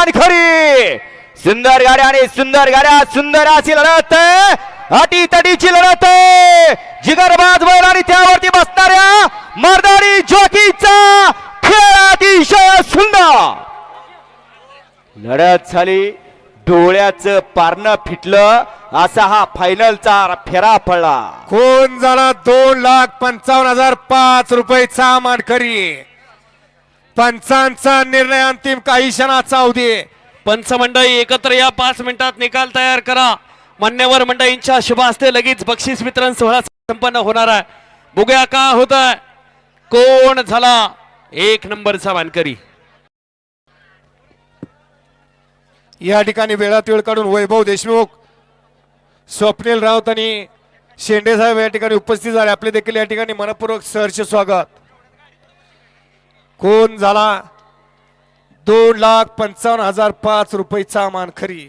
खरी. सुंदर गाड्या आणि सुंदर गाड्या सुंदर अशी लढत. अटी तटीची लढत. जिगरबाज बैल आणि त्यावरती बसणाऱ्या मर्दारी जॉकीचा खेळ अतिशय सुंदर. लढत झाली. डोळ्याचं पारणं फिटलं. असा हा फायनलचा फेरा पडला. कोण झाला दोन लाख पंचावन्न हजार पाच रुपयेचा मानकरी पंचांचा निर्णय अंतिम काही क्षणाचा होते पंचमंडळी एकत्र या पाच मिनिटात निकाल तयार करा. मान्यवर मंडळींच्या शुभ हस्ते लगेच बक्षीस वितरण सोहळा संपन्न होणार आहे. बघूया का होत कोण झाला एक नंबरचा मानकरी या ठिकाणी वेळात वेळ काढून वैभव देशमुख स्वप्नील राऊत आणि शेंडे साहेब या ठिकाणी उपस्थित झाले. आपले देखील या ठिकाणी मनपूर्वक सहर्ष स्वागत. कोण झाला? दोन लाख पंचावन्न हजार पाच रुपयेचा मानखरी